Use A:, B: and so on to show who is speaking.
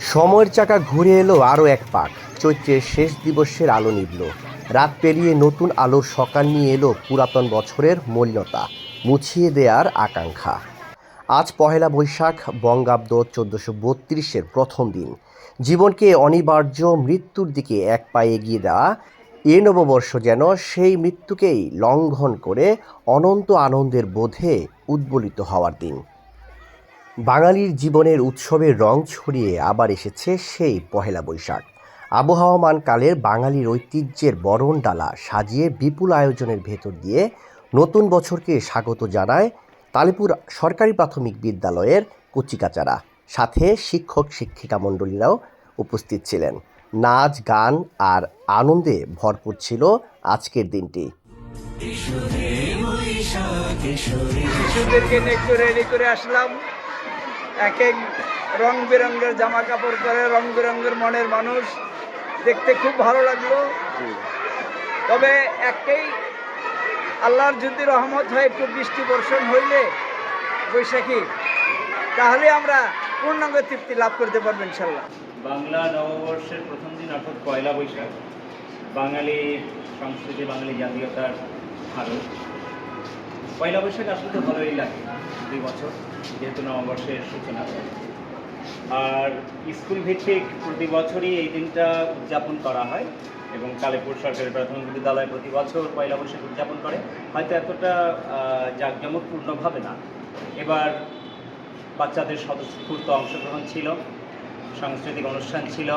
A: সময়ের চাকা ঘুরে এলো আরও এক পাক। চৈত্রের শেষ দিবসের আলো নিভল। রাত পেরিয়ে নতুন আলোর সকাল নিয়ে এলো পুরাতন বছরের মলিনতা, মুছিয়ে দেওয়ার আকাঙ্ক্ষা। আজ পহেলা বৈশাখ, বঙ্গাব্দ চোদ্দোশো বত্রিশের প্রথম দিন। জীবনকে অনিবার্য মৃত্যুর দিকে এক পায়ে এগিয়ে দেওয়া এ নববর্ষ যেন সেই মৃত্যুকেই লঙ্ঘন করে অনন্ত আনন্দের বোধে উদ্বলিত হওয়ার দিন। বাঙালির জীবনের উৎসবের রং ছড়িয়ে আবার এসেছে সেই পহেলা বৈশাখ। আবহাওয়ামান কালের বাঙালির ঐতিহ্যের বরণ ডালা সাজিয়ে বিপুল আয়োজনের ভেতর দিয়ে নতুন বছরকে স্বাগত জানায় তালিপুর সরকারি প্রাথমিক বিদ্যালয়ের কচিকাচারা। সাথে শিক্ষক শিক্ষিকা মণ্ডলীরাও উপস্থিত ছিলেন। নাচ, গান আর আনন্দে ভরপুর ছিল আজকের দিনটি।
B: শিশুদেরকে একটু রেডি করে আসলাম। এক এক রং বেরঙের জামা কাপড় পরে রং বেরঙের মনের মানুষ। দেখতে খুব ভালো লাগল। তবে একটাই, আল্লাহর যদি রহমত হয়, একটু বৃষ্টি বর্ষণ হইলে বৈশাখী, তাহলে আমরা পূর্ণাঙ্গ তৃপ্তি লাভ করতে পারব ইনশাল্লাহ।
C: বাংলা নববর্ষের প্রথম দিন অর্থাৎ পয়লা বৈশাখ, বাঙালি সংস্কৃতি, বাঙালি জাতীয়তার ভালো পয়লা বৈশাখ আসলে তো ভালোই লাগে, দুই বছর যেহেতু নববর্ষের সূচনা। আর স্কুল ভিত্তিক প্রতি বছরই এই দিনটা উদযাপন করা হয় এবং কালীপুর সরকারি প্রাথমিক বিদ্যালয় প্রতি বছর পয়লা বৈশাখ উদযাপন করে। হয়তো এতটা জাঁকজমকপূর্ণভাবে না। এবার বাচ্চাদের স্বতঃস্ফূর্ত অংশগ্রহণ ছিল। সাংস্কৃতিক অনুষ্ঠান ছিল।